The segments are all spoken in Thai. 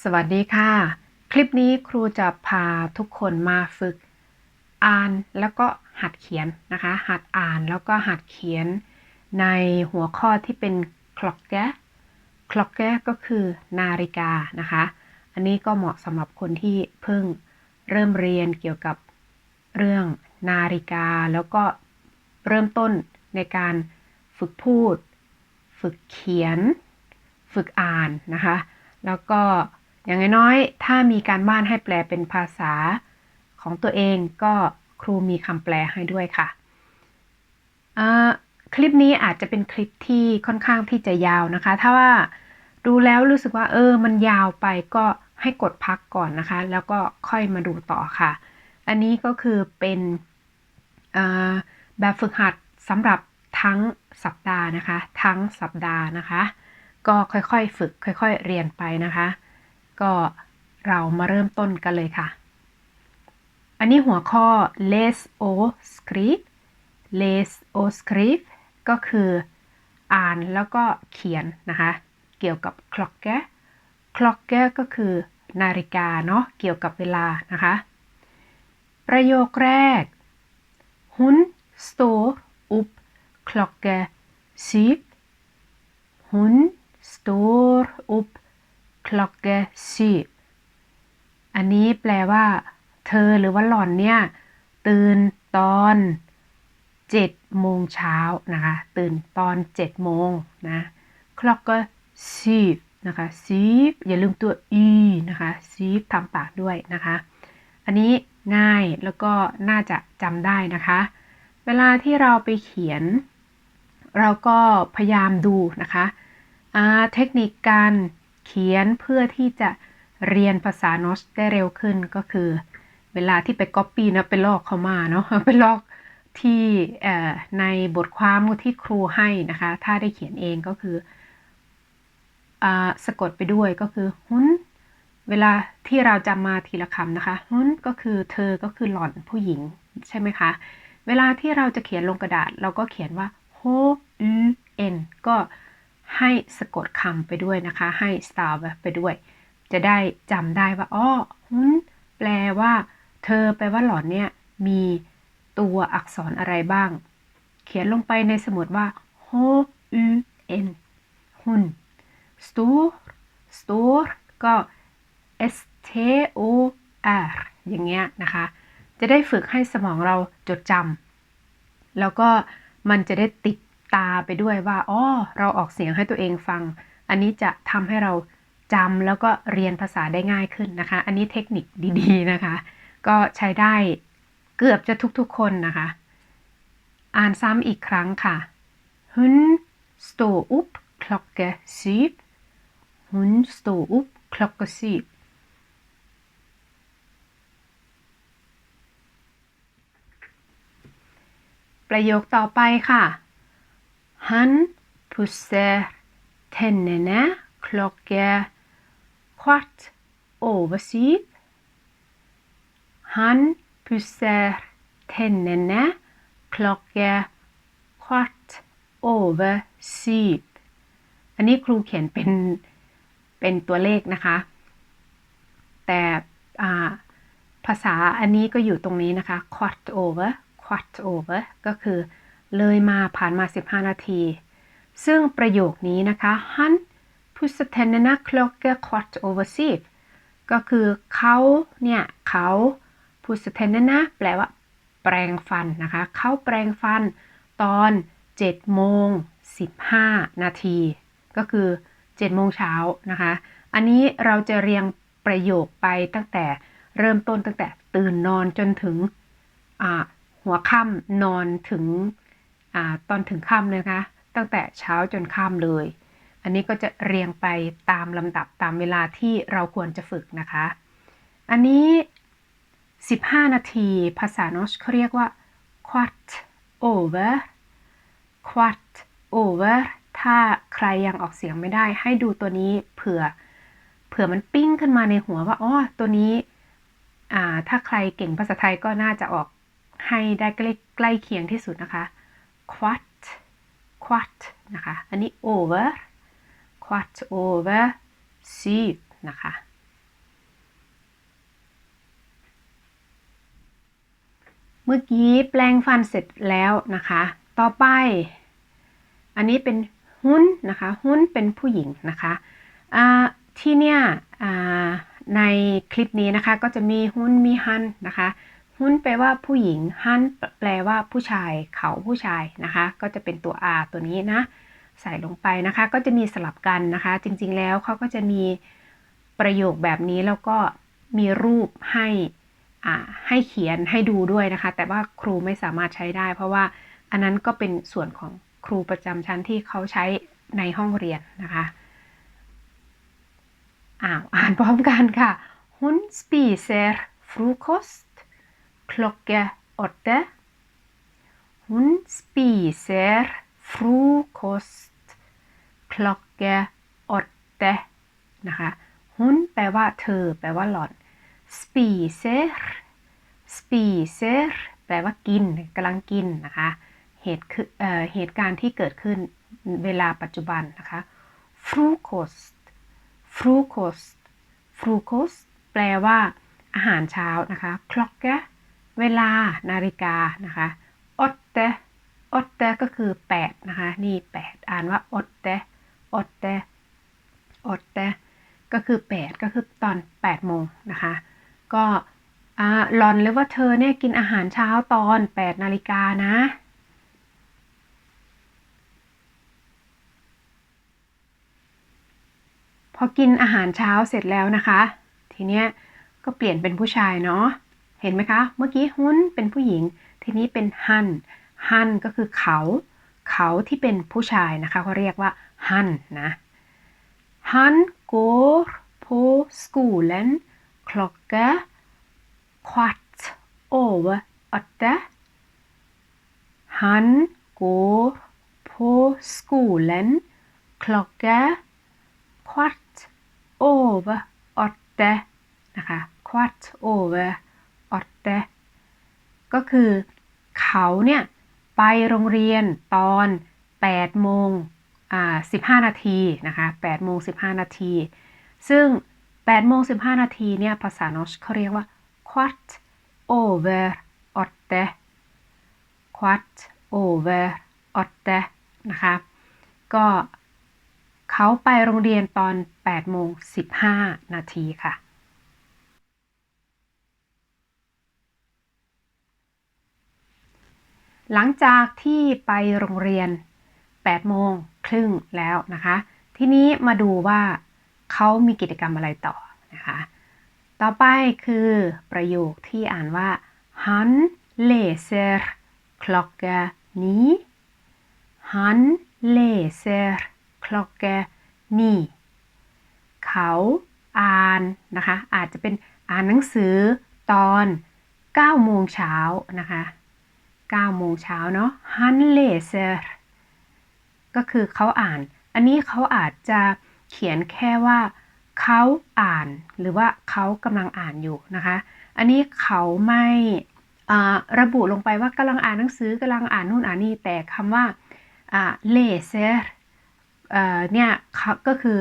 สวัสดีค่ะ คลิปนี้ครูจะพาทุกคนมาฝึก อ่านแล้วก็หัดเขียนนะคะ หัดอ่านแล้วก็หัดเขียนในหัวข้อที่เป็น klokke klokke ก็คือนาฬิกานะคะ อันนี้ก็เหมาะสำหรับคนที่เพิ่งเริ่มเรียนเกี่ยวกับเรื่องนาฬิกาแล้วก็เริ่มต้นในการฝึกพูด ฝึกเขียน ฝึกอ่านนะคะ แล้วก็ อย่างน้อยๆ ถ้ามีการบ้านให้แปลเป็นภาษาของตัวเองก็ครูมีคำแปลให้ด้วยค่ะ คลิปนี้อาจจะเป็นคลิปที่ค่อนข้างที่จะยาวนะคะ ถ้าว่าดูแล้วรู้สึกว่าเออ มันยาวไปก็ให้กดพักก่อนนะคะ แล้วก็ค่อยมาดูต่อค่ะ อันนี้ก็คือเป็นแบบฝึกหัดสำหรับทั้งสัปดาห์นะคะ ทั้งสัปดาห์นะคะ ก็ค่อยๆ ฝึกค่อย ๆ เรียนไปนะคะ ก็เรามาเริ่มต้นกันเลยค่ะ อันนี้หัวข้อ les o skriv les o skriv ก็คืออ่านแล้วก็เขียนนะคะ เกี่ยวกับ klokke klokke ก็คือนาฬิกาเนาะเกี่ยวกับเวลานะคะ ประโยคแรก hun står upp klokke syv hun står up คล็อกเกชีอันนี้แปลว่า เธอหรือว่าหล่อนเนี่ย ตื่นตอน7โมงเช้านะคะ ตื่นตอน7โมงนะคล็อกเกชีนะคะซีฟอย่าลืมตัว e นะคะซีฟทำปากด้วยนะคะ อันนี้ง่ายแล้วก็น่าจะจำได้นะคะ เวลาที่เราไปเขียน เราก็พยายามดูนะคะเทคนิคการ เขียนเพื่อที่จะเรียนภาษาโนสได้เร็วขึ้นก็คือ เวลาที่ไปก๊อปปี้นะไปลอกเขามาเนาะไปลอกที่ในบทความที่ครูให้นะคะ ถ้าได้เขียนเองก็คืออสะกดไปด้วยก็คือหุนเวลาที่เราจำมาทีละคำนะคะหุนก็คือเธอก็คือหล่อนผู้หญิงใช่ไหมคะ เวลาที่เราจะเขียนลงกระดาษ เราก็เขียนว่าโฮอูเอ็นก็ ให้สะกดคำไปด้วยนะคะ ให้ style ไปด้วย จะได้จำได้ว่าอ้อหุนแปลว่า เธอแปลว่าหลอนเนี่ยมีตัวอักษรอะไรบ้าง เขียนลงไปในสมุดว่า h u n หุน stor stor ก็ s t o r อย่างเงี้ยนะคะ จะได้ฝึกให้สมองเราจดจำแล้วก็มันจะได้ติด ตาไปด้วยว่าอ๋อเราออกเสียงให้ตัวเองฟัง อันนี้จะทำให้เราจำแล้วก็เรียนภาษาได้ง่ายขึ้นนะคะ อันนี้เทคนิคดี ๆ นะคะ ก็ใช้ได้เกือบจะทุกๆคนนะคะ อ่านซ้ำอีกครั้งค่ะ Hun står upp klokke syv Hun står upp klokke syv ประโยคต่อไปค่ะ Han pusser tennene klokka kvart over syv. Han pusser tennene klokka kvart over syv อันนี้ครูเขียนเป็นเป็นตัวเลขนะคะ แต่ภาษาอันนี้ก็อยู่ตรงนี้นะคะ quart over quart over ก็คือ เลยมาผ่านมา 15 นาที ซึ่งประโยคนี้นะคะ han pussetennene klokke kvart over syv ก็คือเขาเนี่ยเขา pussetennene แปลว่า แปรงฟันนะคะ เขาแปรงฟันตอน7โมง15 นาที ก็คือ7โมงเช้านะคะ อันนี้เราจะเรียงประโยคไปตั้งแต่เริ่มต้นตั้งแต่ตื่นนอนจนถึงหัวค่ำนอนถึง อตอนถึงค่ำนะคะ ตั้งแต่เช้าจนค่ำเลย อันนี้ก็จะเรียงไปตามลำดับตามเวลาที่เราควรจะฝึกนะคะ อันนี้ 15 นาที ภาษาโนชเขาเรียกว่า quart over quart over ถ้าใครยังออกเสียงไม่ได้ให้ดูตัวนี้เผื่อเผื่อมันปิ้งขึ้นมาในหัวว่าอ๋อตัวนี้ถ้าใครเก่งภาษาไทยก็น่าจะออกให้ได้ใกล้ใกล้เคียงที่สุดนะคะ quart quat นะคะ อันนี้ over quart over sieve นะคะ เมื่อกี้แปลงฟันเสร็จแล้วนะคะ ต่อไป อันนี้เป็นหุ้นนะคะ หุ้นเป็นผู้หญิงนะคะที่เนี่ยในคลิปนี้นะคะก็จะมีหุ้นมีฮันนะคะ หุ้นแปลว่าผู้หญิง ฮันแปลว่าผู้ชาย เขาผู้ชายนะคะ ก็จะเป็นตัว R ตัวนี้นะ ใส่ลงไปนะคะ ก็จะมีสลับกันนะคะ จริงๆแล้วเขาก็จะมีประโยคแบบนี้แล้วก็มีรูปให้อ่าให้เขียนให้ดูด้วยนะคะ แต่ว่าครูไม่สามารถใช้ได้ เพราะว่าอันนั้นก็เป็นส่วนของครูประจำชั้นที่เขาใช้ในห้องเรียนนะคะอ่าอ่านพร้อมกันค่ะ Hon spiser frokost klokke åtte. Hun spiser frokost klokke åtte นะคะ hun แปลว่าเธอ แปลว่าหล่อน spiser spiser แปลว่ากินกำลังกินนะคะ เหตุคือเอ่อเหตุการณ์ที่เกิดขึ้นเวลาปัจจุบันนะคะ frokost frokost frokost แปลว่าอาหารเช้านะคะ klokke เวลานาฬิกานะคะอดเตอดเตก็คือ 8 นะคะ นี่ 8 อ่านว่าอดเตอดเตอดเตก็คือ 8 ก็คือตอน 8 โมงนะคะ ก็หลอนหรือว่าเธอเนี่ยกินอาหารเช้าตอน 8 นาฬิกานะพอกินอาหารเช้าเสร็จแล้วนะคะ ทีเนี้ยก็เปลี่ยนเป็นผู้ชายเนาะ เห็นไหมคะ เมื่อกี้ฮุนเป็นผู้หญิง ทีนี้เป็นฮัน ฮันก็คือเขา เขาที่เป็นผู้ชายนะคะเขาเรียกว่าฮันนะฮันโกร์โสกูเลนคล็อกเกอร์ควอตโอเวอร์อตเตฮันโกร์โสกูเลนคล็อกเกอร์ควอตโอเวอร์อตเตนะคะควอตโอเวอร์ ตเตก็คือ เขาเนี่ยไปโรงเรียนตอน8โมงอ่า15 นาทีนะคะ8โมง15 นาที ซึ่ง8โมง15 นาทีเนี่ยภาษานอชเขาเรียกว่า quart over ออตเต quart over ออตเตนะคะก็เขาไปโรงเรียนตอน8โมง15 นาทีค่ะ หลังจากที่ไปโรงเรียน8โมงครึ่งแล้วนะคะ ทีนี้มาดูว่าเขามีกิจกรรมอะไรต่อนะคะ ต่อไปคือประโยคที่อ่านว่า han läser klocka ni han läser klocka ni เขาอ่านนะคะ อาจจะเป็นอ่านหนังสือตอน9โมงเช้านะคะ 9โมงเช้าเนาะ han läser ก็คือเขาอ่าน อันนี้เขาอาจจะเขียนแค่ว่าเขาอ่านหรือว่าเขากำลังอ่านอยู่นะคะ อันนี้เขาไม่ระบุลงไปว่ากำลังอ่านหนังสือกำลังอ่านนู่นอ่านนี่แต่คำว่า läser เนี่ยก็คือ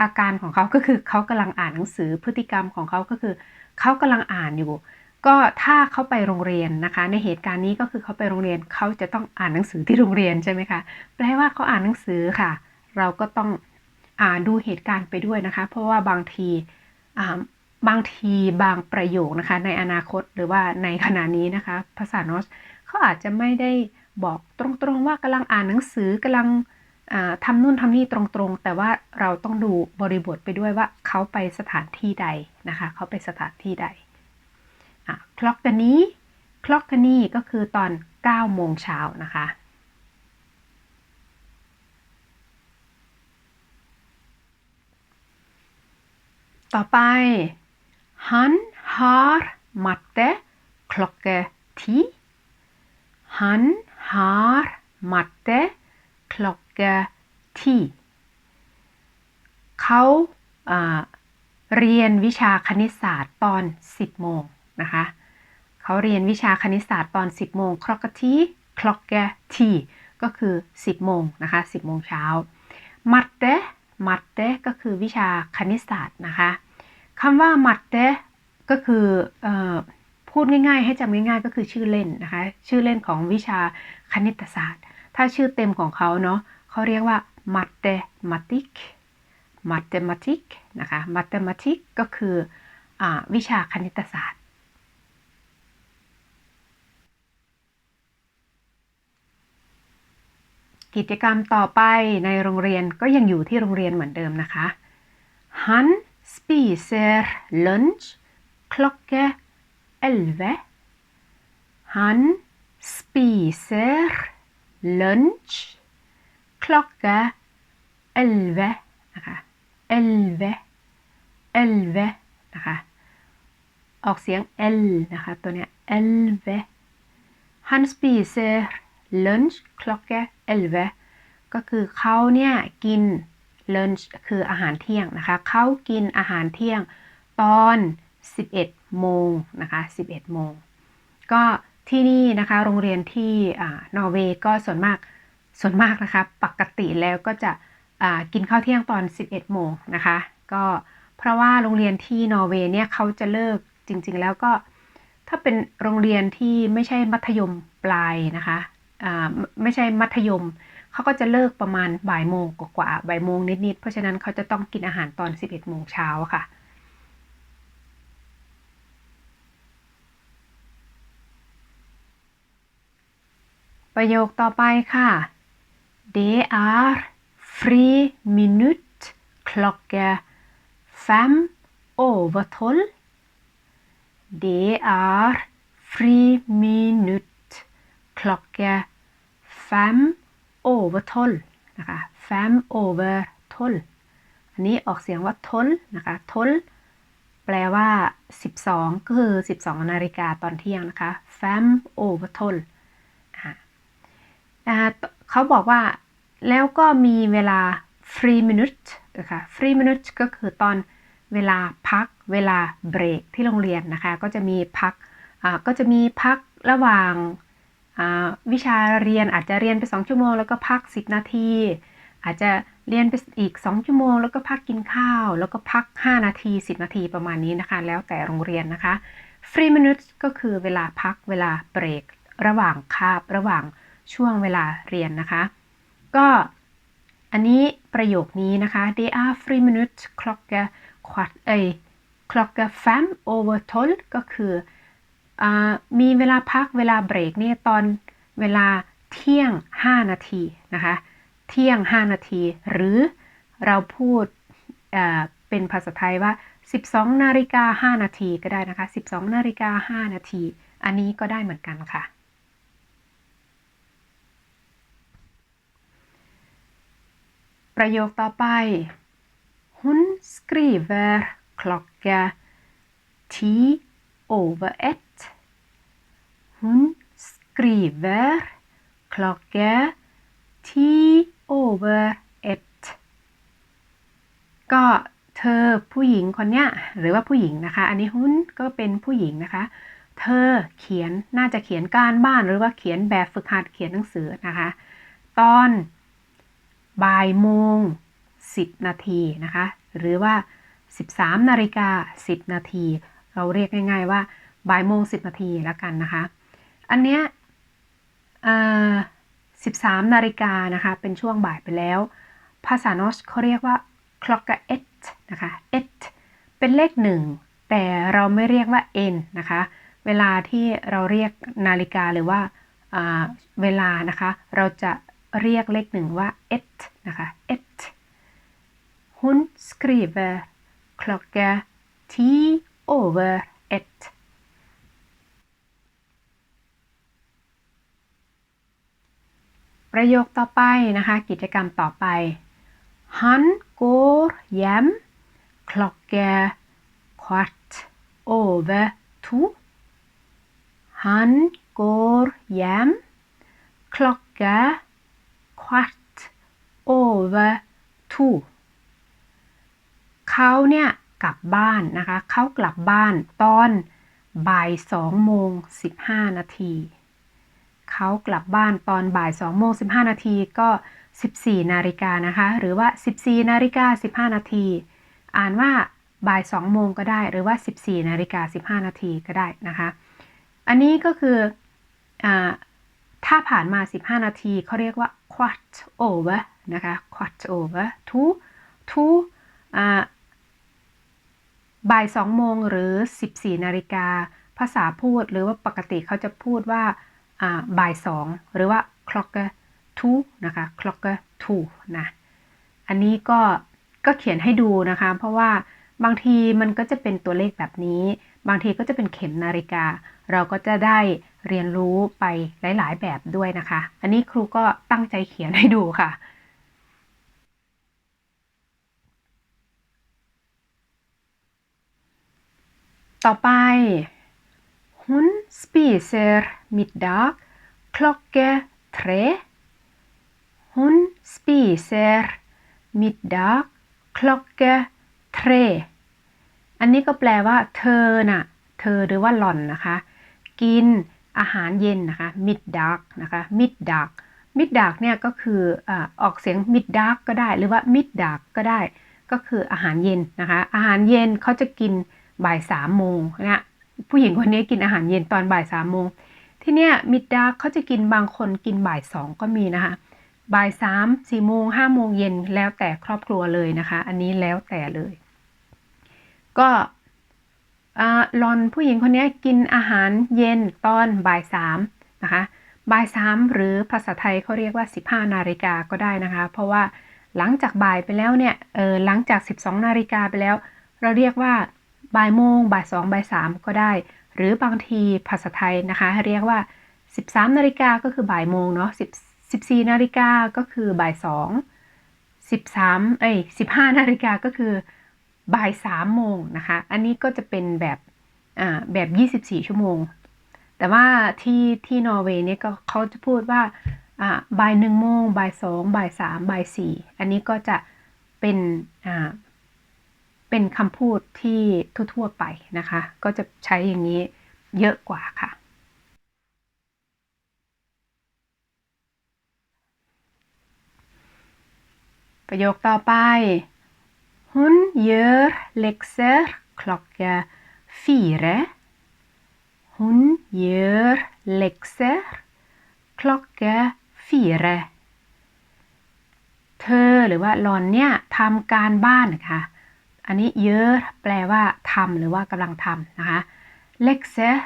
อาการของเขาก็คือเขากำลังอ่านหนังสือพฤติกรรมของเขาก็คือเขากำลังอ่านอยู่ ก็ถ้าเขาไปโรงเรียนนะคะ ในเหตุการณ์นี้ก็คือเขาไปโรงเรียนเขาจะต้องอ่านหนังสือที่โรงเรียนใช่ไหมคะแปลว่าเขาอ่านหนังสือค่ะ เราก็ต้องอ่านดูเหตุการณ์ไปด้วยนะคะ เพราะว่าบางทีบางทีบางประโยคนะคะ ในอนาคตหรือว่าในขณะนี้นะคะ ภาษาโนสเขาอาจจะไม่ได้บอกตรงๆว่ากำลังอ่านหนังสือกำลังทำนู่นทำนี่ตรงๆ แต่ว่าเราต้องดูบริบทไปด้วยว่าเขาไปสถานที่ใดนะคะ เขาไปสถานที่ใด คล็อกกันนี้คล็อกกันนี้ก็คือตอน9โมงเช้านะคะต่อไป han har matte klokke ti han har matte klokke ti เขาเรียนวิชาคณิตศาสตร์ตอน 10 โมง นะคะเขาเรียนวิชาคณิตศาสตร์ตอน 10 โมงคลอกทีคลอกแกทีก็คือ 10 โมงนะคะ 10 โมงเช้ามัตเตมัตเตก็คือวิชาคณิตศาสตร์นะคะคำว่ามัตเตก็คืออพูดง่ายๆ ให้จำง่ายๆ ก็คือชื่อเล่นนะคะชื่อเล่นของวิชาคณิตศาสตร์ ถ้าชื่อเต็มของเขาเนาะเขาเรียกว่า mathematik mathematik นะคะ mathematik ก็คืออวิชาคณิตศาสตร์ กิจกรรมต่อไปในโรงเรียนก็ยังอยู่ที่โรงเรียนเหมือนเดิมนะคะ Han spiser lunch klokke 11. Han spiser lunch klokke 11นะคะ11 11นะคะออกเสียง L นะคะ ตัวเนี้ย 11 Han spiser lunch klokke 11 ก็คือเขาเนี่ยกิน lunch คืออาหารเที่ยงนะคะเขากินอาหารเที่ยงตอน 11 โมงนะคะ11 โมง ก็ที่นี่นะคะโรงเรียนที่นอร์เวย์ก็ส่วนมากส่วนมากนะคะปกติแล้วก็จะกินข้าวเที่ยงตอน 11 โมงนะคะก็เพราะว่าโรงเรียนที่นอร์เวย์เนี่ยเขาจะเลิกจริงๆแล้วก็ถ้าเป็นโรงเรียนที่ไม่ใช่มัธยมปลายนะคะ ไม่ใช่มัธยม เขาก็จะเลิกประมาณบ่ายโมงกว่าบ่ายโมงนิดๆ เพราะฉะนั้นเขาจะต้องกินอาหารตอน 11โมงเช้าค่ะ ประโยคต่อไปค่ะ Det er fri minutt klokke fem over tolv. Det er fri minutt klokke fem over tolv นะคะ fem over tolv อันนี้ออกเสียงว่าทลนะคะทลแปลว่า 12 ก็คือ 12 นาฬิกาตอนเที่ยงนะคะ fem over tolv เขาบอกว่าแล้วก็มีเวลา free minute นะคะ free minute ก็คือตอนเวลาพักเวลาเบรกที่โรงเรียนนะคะ ก็จะมีพักก็จะมีพักระหว่าง วิชาเรียนอาจจะเรียนไป 2 ชั่วโมงแล้วก็พัก 10 นาที อาจจะเรียนไปอีก 2 ชั่วโมง แล้วก็พักกินข้าว แล้วก็พัก 5 นาที 10 นาทีประมาณนี้นะคะ แล้วแต่โรงเรียนนะคะ free minute ก็คือเวลาพักเวลาเบรก ระหว่างคาบ ระหว่างช่วงเวลาเรียนนะคะ ก็อันนี้ประโยคนี้นะคะ det är fri minut klocka kvart เอ้ย klocka fem over tolv ก็คือ มีเวลาพักเวลาเบรกเนี่ยตอนเวลาเที่ยง 5 นาทีนะคะ เที่ยง 5 นาที หรือเราพูดเป็นภาษาไทยว่า 12 นาฬิกา 5 นาทีก็ได้นะคะ 12 นาฬิกา 5 นาที อันนี้ก็ได้เหมือนกันค่ะ ประโยคต่อไป Hun skriver klocka 10 over 1 Hun skriver klokke ti over et. ก็เธอผู้หญิงคนเนี้ยหรือว่าผู้หญิงนะคะ อันนี้หุ้นก็เป็นผู้หญิงนะคะ เธอเขียนน่าจะเขียนการบ้านหรือว่าเขียนแบบฝึกหัดเขียนหนังสือนะคะ ตอนบ่ายโมงสิบนาทีนะคะ หรือว่าสสิบามนาฬิกาสิบนาที เราเรียกง่าย ๆ ว่าบ่ายโมงสิบนาทีแล้วกันนะคะ อันเนี้ย13นาฬิกานะคะ เป็นช่วงบ่ายไปแล้ว ภาษานอสเขาเรียกว่า clock et นะคะ et เป็นเลขหนึ่งแต่เราไม่เรียกว่า n นะคะ เวลาที่เราเรียกนาฬิกาหรือว่าเวลานะคะ เราจะเรียกเลขหนึ่งว่า et นะคะ ett hon skriver klocka tio over et ประโยคต่อไปนะคะ กิจกรรมต่อไป Han går hem klocka kvart over to Han går hem klocka kvart over two เขาเนี่ยกลับบ้านนะคะ เขากลับบ้านตอนบ่ายสองโมงสิบห้านาที เขากลับบ้านตอนบ่ายสองโมงสิบห้านาทีก็สิบสี่นาฬิกานะคะ หรือว่าสิบสี่นาฬิกาสิบห้านาที อ่านว่าบ่ายสองโมงก็ได้หรือว่าสิบสี่นาฬิกาสิบห้านาทีก็ได้นะคะ อันนี้ก็คืออถ้าผ่านมา 15 นาทีเขาเรียกว่า quart over นะคะ quart over to to บ่าย2โมงหรือ 14 นาฬิกา ภาษาพูดหรือว่าปกติเขาจะพูดว่า บ่าย2หรือว่า clock two นะคะ clock two นะอันนี้ก็ก็เขียนให้ดูนะคะ เพราะว่าบางทีมันก็จะเป็นตัวเลขแบบนี้ บางทีก็จะเป็นเข็มนาฬิกา เราก็จะได้เรียนรู้ไปหลาย ๆ แบบด้วยนะคะ อันนี้ครูก็ตั้งใจเขียนให้ดูค่ะ ต่อไป Hun spiser middag klokke tre Hun spiser middag klokke tre อันนี้ก็แปลว่า เธอน่ะ เธอหรือว่าหล่อนนะคะ กินอาหารเย็นนะคะ middag นะคะ middag middag เนี่ยก็คือออกเสียง middag ก็ได้หรือว่า middag ก็ได้ ก็คืออาหารเย็นนะคะ อาหารเย็นเขาจะกินบ่ายสามโมงนะ ผู้หญิงคนนี้กินอาหารเย็นตอนบ่ายสามโมง ที่เนี้ยมิดดาเขาจะกินบางคนกินบ่ายสองก็มีนะคะ บ่ายสามสี่โมงห้าโมงเย็นแล้วแต่ครอบครัวเลยนะคะ อันนี้แล้วแต่เลย ก็ลอนผู้หญิงคนนี้กินอาหารเย็นตอนบ่ายสามนะคะบ่ายสามหรือภาษาไทยเขาเรียกว่า 15 นาฬิกาก็ได้นะคะ เพราะว่าหลังจากบ่ายไปแล้วเนี่ยเออหลังจาก 12 นาฬิกาไปแล้ว เราเรียกว่า บ่ายโมงบ่ายสองบ่ายสามก็ได้ หรือบางทีภาษาไทยนะคะ เรียกว่า 13นาฬิกาก็คือบ่ายโมงเนาะ14นาฬิกาก็คือบ่ายสอง13เอ้ย15นาฬิกาก็คือบ่ายสามโมงนะคะ อันนี้ก็จะเป็นแบบอ่าแบบ 24 ชั่วโมง แต่ว่าที่ที่นอร์เวย์เนี่ยก็เขาจะพูดว่าอ่าบ่ายหนึ่งโมงบ่ายสองบ่ายสามบ่ายสี่อันนี้ก็จะเป็นอ่า เป็นคำพูดที่ทั่ว ๆ ไปนะคะ ก็จะใช้อย่างนี้เยอะกว่าค่ะ ประโยคต่อไป Hun gjør lekser klokka fire. Hun gjør lekser klokka fire. เธอหรือว่าหลอนเนี่ยทำการบ้านค่ะ อันนี้เยอะแปลว่าทำหรือว่ากำลังทำนะคะ เล็กเซร์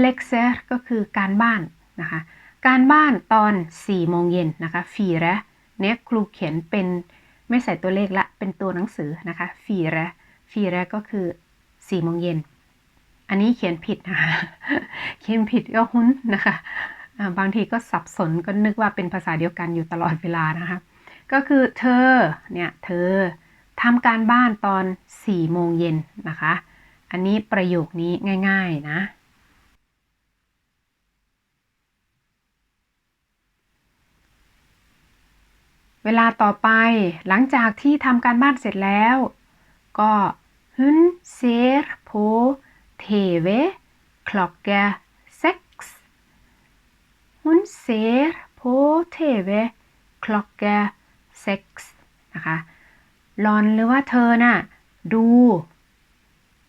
เล็กเซร์ก็คือการบ้านนะคะ การบ้านตอน4โมงเย็นนะคะฟีระเนี่ยครูเขียนเป็นไม่ใส่ตัวเลขละ เป็นตัวหนังสือนะคะฟีระฟีระก็คือ4โมงเย็น อันนี้เขียนผิดนะคะเขียนผิดก็หุ้นนะคะ บางทีก็สับสนก็นึกว่าเป็นภาษาเดียวกันอยู่ตลอดเวลานะคะ ก็คือเธอเนี่ยเธอ ทำการบ้านตอน 4 โมงเย็นนะคะ อันนี้ประโยคนี้ง่ายๆนะ เวลาต่อไปหลังจากที่ทำการบ้านเสร็จแล้ว ก็ hun ser på TV klokka sex hun ser på TV klokka sex นะคะ ลอนหรือว่าเธอน่ะ ดู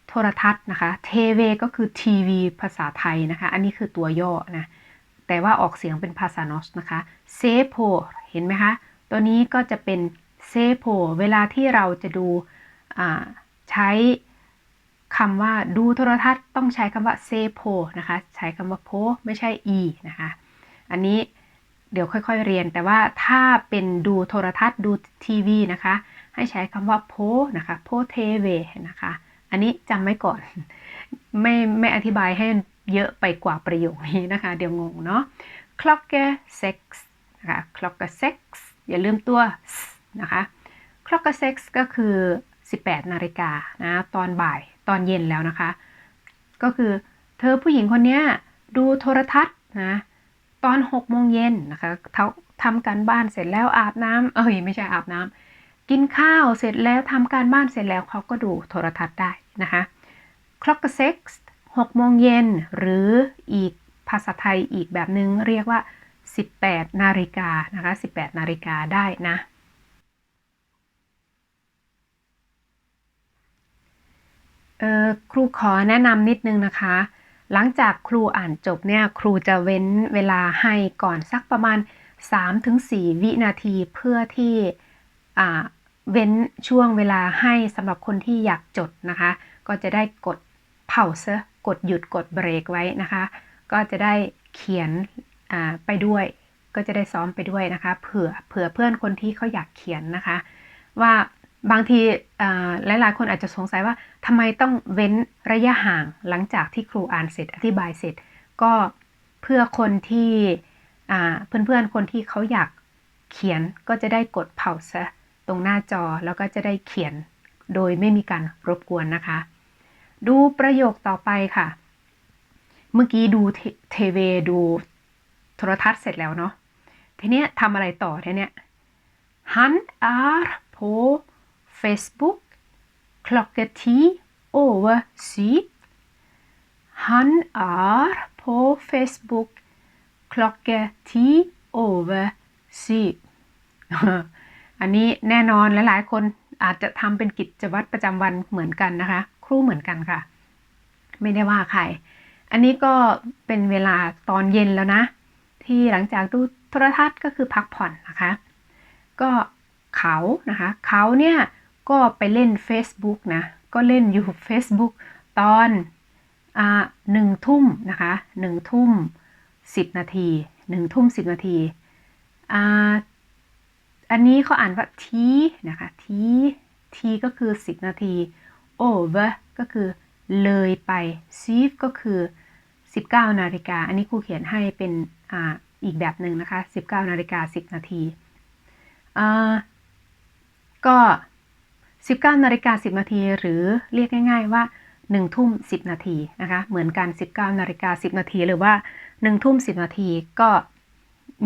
โทรทัศน์นะคะ เทเวก็คือทีวีภาษาไทยนะคะ อันนี้คือตัวย่อนะ แต่ว่าออกเสียงเป็นภาษานอสนะคะเซโพเห็นไหมคะ ตัวนี้ก็จะเป็นเซโพเวลาที่เราจะดูใช้คำว่าดูโทรทัศน์ต้องใช้คำว่าเซโพนะคะ ใช้คำว่าโพไม่ใช่อีนะคะ อันนี้เดี๋ยวค่อยๆเรียน แต่ว่าถ้าเป็นดูโทรทัศน์ดูทีวีนะคะ ให้ใช้คำว่าโพนะคะโพเทเวนะคะ อันนี้จำไว้ก่อน ไม่ไม่อธิบายให้เยอะไปกว่าประโยคนี้นะคะ เดี๋ยวงงเนาะ klokke sex นะคะ klokke sex อย่าลืมตัวนะคะ klokke sex ก็คือ 18 นาฬิกานะตอนบ่ายตอนเย็นแล้วนะคะ ก็คือเธอผู้หญิงคนนี้ดูโทรทัศน์นะตอน6โมงเย็นนะคะเขาทำการบ้านเสร็จแล้วอาบน้ำเอ้ยไม่ใช่อาบน้ำ กินข้าวเสร็จแล้วทำการบ้านเสร็จแล้วเขาก็ดูโทรทัศน์ได้นะคะ clock six 6โมงเย็นหรืออีกภาษาไทยอีกแบบนึงเรียกว่า 18 นาฬิกานะคะ 18 นาฬิกาได้นะ ครูขอแนะนำนิดนึงนะคะ หลังจากครูอ่านจบเนี่ยครูจะเว้นเวลาให้ก่อนสักประมาณ 3-4 วินาทีเพื่อที่อ่า เว้นช่วงเวลาให้สำหรับคนที่อยากจดนะคะ ก็จะได้กด pause กดหยุดกดเบรกไว้นะคะ ก็จะได้เขียนไปด้วย ก็จะได้ซ้อมไปด้วยนะคะ เผื่อเผื่อเพื่อนคนที่เขาอยากเขียนนะคะ ว่าบางทีหลายๆ คนอาจจะสงสัยว่าทำไมต้องเว้นระยะห่างหลังจากที่ครูอ่านเสร็จอธิบายเสร็จ ก็เพื่อคนที่เพื่อนๆคนที่เขาอยากเขียนก็จะได้กด pause ตรงหน้าจอแล้วก็จะได้เขียนโดยไม่มีการรบกวนนะคะ ดูประโยคต่อไปค่ะ เมื่อกี้ดูเทเวดูโทรทัศน์เสร็จแล้วเนาะทีนี้ทำอะไรต่อทีเนี้ย Han är på Facebook klokka ti over syv. Han är på Facebook klokka ti over syv. อันนี้แน่นอนหลายๆ คนอาจจะทำเป็นกิจวัตรประจำวันเหมือนกันนะคะ ครูเหมือนกันค่ะ ไม่ได้ว่าใคร อันนี้ก็เป็นเวลาตอนเย็นแล้วนะ ที่หลังจากดูโทรทัศน์ก็คือพักผ่อนนะคะ ก็เขานะคะ เขาเนี่ยก็ไปเล่น Facebook นะ ก็เล่นอยู่ Facebook ตอนหนึ่งทุ่มนะคะหนึ่งทุ่มสิบนาทีหนึ่งทุ่มสิบนาที อันนี้เขาอ่านว่าทีนะคะทีทีก็คือ 10 นาที over ก็คือเลยไป s i f ก็คือ 19 นาฬิกา อันนี้ครูเขียนให้เป็นออีกแบบหนึ่งนะคะ 19 นาฬิกา 10 นาทีก็ 19 นาฬิกา 10 นาที หรือเรียกง่าย ๆว่า 1 ทุ่ม 10 นาทีนะคะ เหมือนกัน 19 นาฬิกา 10 นาที หรือว่า 1 ทุ่ม 10 นาทีก็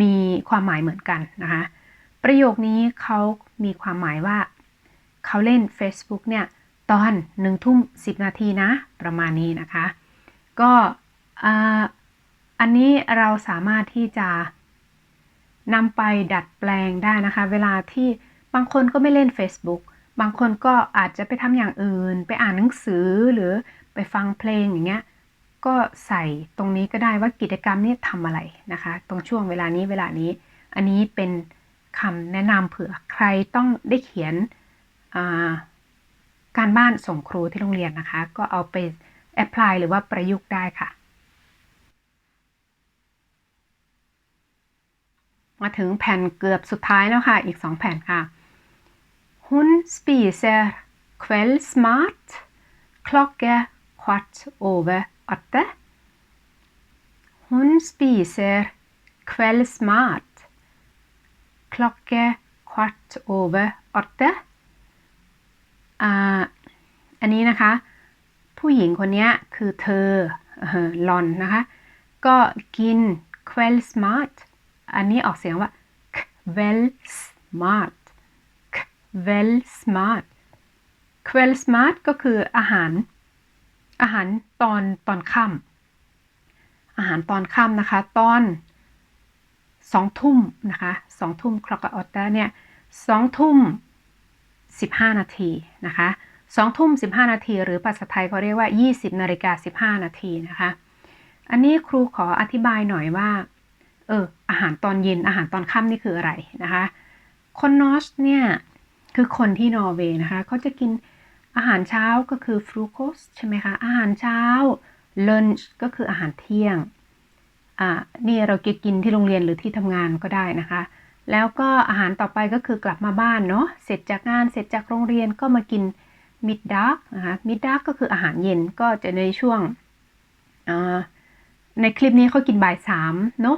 มีความหมายเหมือนกันนะคะ ประโยคนี้เขามีความหมายว่า เขาเล่น Facebook เนี่ย ตอนหนึ่งทุ่มสินาทีนะ ประมาณนี้นะคะ ก็อันนี้เราสามารถที่จะนำไปดัดแปลงได้นะคะ เวลาที่บางคนก็ไม่เล่น Facebook บางคนก็อาจจะไปทำอย่างอื่น ไปอ่านหนังสือหรือไปฟังเพลงอย่างเงี้ยก็ใส่ตรงนี้ก็ได้ว่ากิจกรรมนี้ทำอะไรนะคะ ตรงช่วงเวลานี้เวลานี้ อันนี้เป็น คำแนะนำเผื่อใครต้องได้เขียนการบ้านส่งครูที่โรงเรียนนะคะ ก็เอาไปแอพพลายหรือว่าประยุกต์ได้ค่ะ มาถึงแผ่นเกือบสุดท้ายแล้วค่ะ อีก 2 แผ่นค่ะ Hon spiser kvällsmat klockan kvart över åtta. Hon spiser kvällsmat klokke kvart over åtte อันนี้นะคะ ผู้หญิงคนนี้คือเธอหลอนนะคะ ก็กิน kvällsmat อันนี้ออกเสียงว่า kvällsmat kvällsmat kvällsmat ก็คืออาหาร อาหารตอนตอนค่ำอาหารตอนค่ำนะคะ ตอน สองทุ่มนะคะสองทุ่มคลอกออตเตอร์เนี่ยสองทุ่มสิบห้านาทีนะคะสองทุ่มสิบห้านาที หรือภาษาไทยเขาเรียกว่ายี่สิบนาฬิกาสิบห้านาทีนะคะ อันนี้ครูขออธิบายหน่อยว่า เออ อาหารตอนเย็นอาหารตอนค่ำนี่คืออะไรนะคะ คนนอสเนี่ยคือคนที่นอร์เวย์นะคะเขาจะกินอาหารเช้าก็คือฟรูโคสใช่ไหมคะ อาหารเช้าเลนช์ก็คืออาหารเที่ยง อ่านี่เราเก็กินที่โรงเรียนหรือที่ทำงานก็ได้นะคะ แล้วก็อาหารต่อไปก็คือกลับมาบ้านเนาะเสร็จจากงานเสร็จจากโรงเรียนก็มากินมิดดักนะคะมิดดักก็คืออาหารเย็นก็จะในช่วงในคลิปนี้เขากินบ่ายสามเนาะ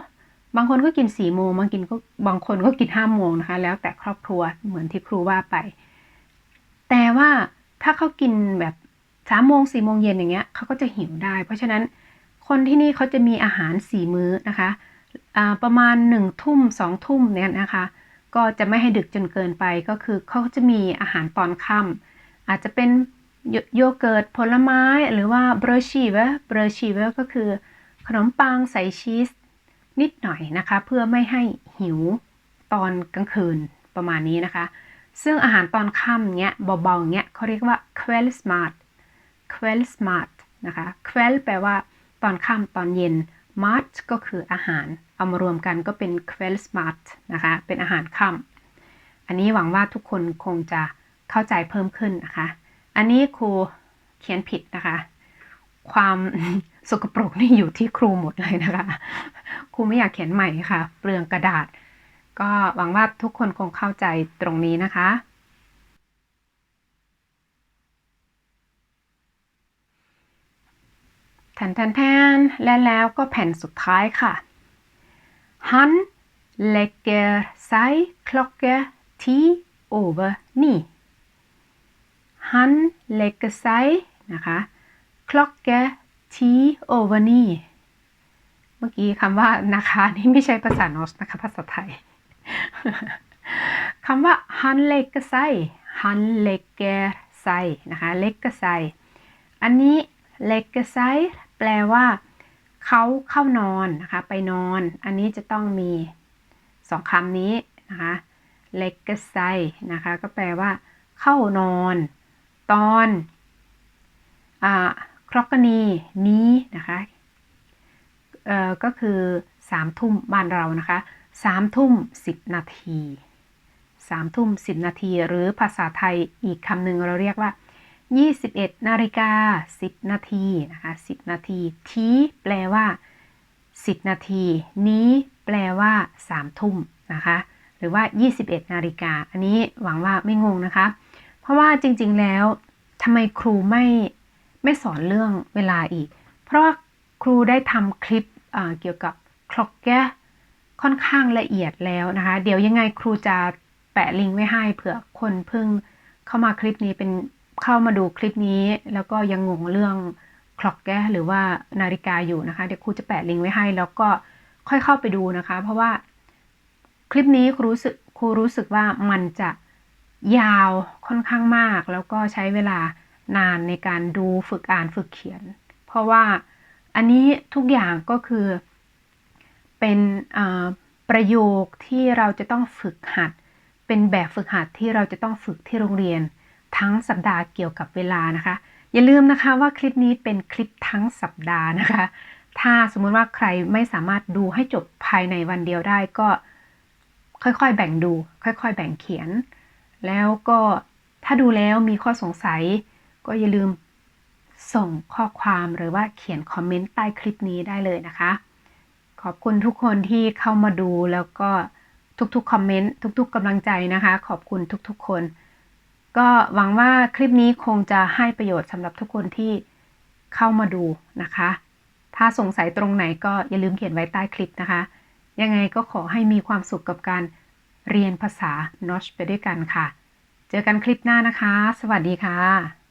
บางคนก็กินสี่โมงบางกินก็บางคนก็กินห้าโมงนะคะ แล้วแต่ครอบครัวเหมือนที่ครูว่าไป แต่ว่าถ้าเขากินแบบสามโมงสี่โมงเย็นอย่างเงี้ยเขาก็จะหิวได้ เพราะฉะนั้น คนที่นี่เขาจะมีอาหารสี่มื้อนะคะประมาณหนึ่งทุ่มสองทุ่มเนี่ยนะคะ ก็จะไม่ให้ดึกจนเกินไปก็คือเขาจะมีอาหารตอนค่ำอาจจะเป็นโยเกิร์ตผลไม้หรือว่าเบรชีเวเบรชีเวก็คือ ขนมปังใส่ชีสนิดหน่อยนะคะ เพื่อไม่ให้หิวตอนกลางคืนประมาณนี้นะคะ ซึ่งอาหารตอนค่ำเนี้ยเบาๆเนี้ยเขาเรียกว่า q u e l l s m a t q u e l l s m a t นะคะ q u e l แปลว่า ตอนค่ำตอนเย็น mat ก็คืออาหาร เอามารวมกันก็เป็น kvällsmat นะคะ เป็นอาหารค่ำอันนี้หวังว่าทุกคนคงจะเข้าใจเพิ่มขึ้นนะคะ อันนี้ครูเขียนผิดนะคะ ความสกปรกนี่อยู่ที่ครูหมดเลยนะคะ ครูไม่อยากเขียนใหม่ค่ะ เปลืองกระดาษ ก็หวังว่าทุกคนคงเข้าใจตรงนี้นะคะ แทนแทนแทนและแล้วก็แผ่นสุดท้ายค่ะ Han lägger sig klockan tio över nio Han lägger sig นะคะ klockan tio över nio เมื่อกี้คำว่านะคะนี่ไม่ใช่ภาษานอสนะคะภาษาไทยคำว่า han lägger sig han lägger sig นะคะ lägger sig อันนี้ lägger sig แปลว่าเขาเข้านอนนะคะ ไปนอน อันนี้จะต้องมีสองคำนี้นะคะ lägger sig นะคะ ก็แปลว่า เข้านอน ตอนอครอกกนีนี้นะคะเออก็คือสามทุ่มบ้านเรานะคะสามทุ่มสิบนาทีสามทุ่มสิบนาที หรือภาษาไทยอีกคำหนึ่งเราเรียกว่า 21นาฬิกา10 นาทีนะคะ10 นาทีทีแปลว่า 10 นาที นี้แปลว่า 3 ทุ่มนะคะ หรือว่า 21 นาฬิกา อันนี้หวังว่าไม่งงนะคะ เพราะว่าจริงๆแล้วทำไมครูไม่ไม่สอนเรื่องเวลาอีก เพราะว่าครูได้ทำคลิปเกี่ยวกับคล็อกแกค่อนข้างละเอียดแล้วนะคะ เดี๋ยวยังไงครูจะแปะลิงก์ไว้ให้เผื่อคนเพิ่งเข้ามาคลิปนี้เป็น เข้ามาดูคลิปนี้ แล้วก็ยังงงเรื่องคล็อกแกหรือว่านาฬิกาอยู่นะคะ เดี๋ยวครูจะแปะลิงก์ไว้ให้ แล้วก็ค่อยเข้าไปดูนะคะ เพราะว่าคลิปนี้ครูรู้สึกครูรู้สึกว่ามันจะยาวค่อนข้างมาก แล้วก็ใช้เวลานานในการดูฝึกอ่านฝึกเขียน เพราะว่าอันนี้ทุกอย่างก็คือเป็นประโยคที่เราจะต้องฝึกหัด เป็นแบบฝึกหัดที่เราจะต้องฝึกที่โรงเรียน ทั้งสัปดาห์เกี่ยวกับเวลานะคะ อย่าลืมนะคะว่าคลิปนี้เป็นคลิปทั้งสัปดาห์นะคะ ถ้าสมมุติว่าใครไม่สามารถดูให้จบภายในวันเดียวได้ก็ค่อยๆแบ่งดู ค่อยๆ แบ่งเขียน แล้วก็ถ้าดูแล้วมีข้อสงสัย ก็อย่าลืมส่งข้อความหรือว่าเขียนคอมเมนต์ใต้คลิปนี้ได้เลยนะคะ ขอบคุณทุกคนที่เข้ามาดูแล้วก็ทุกๆคอมเมนต์ทุก ๆกำลังใจนะคะ ขอบคุณทุกๆคน ก็หวังว่าคลิปนี้คงจะให้ประโยชน์สำหรับทุกคนที่เข้ามาดูนะคะ ถ้าสงสัยตรงไหนก็อย่าลืมเขียนไว้ใต้คลิปนะคะ ยังไงก็ขอให้มีความสุขกับการเรียนภาษานอชไปด้วยกันค่ะ เจอกันคลิปหน้านะคะ สวัสดีค่ะ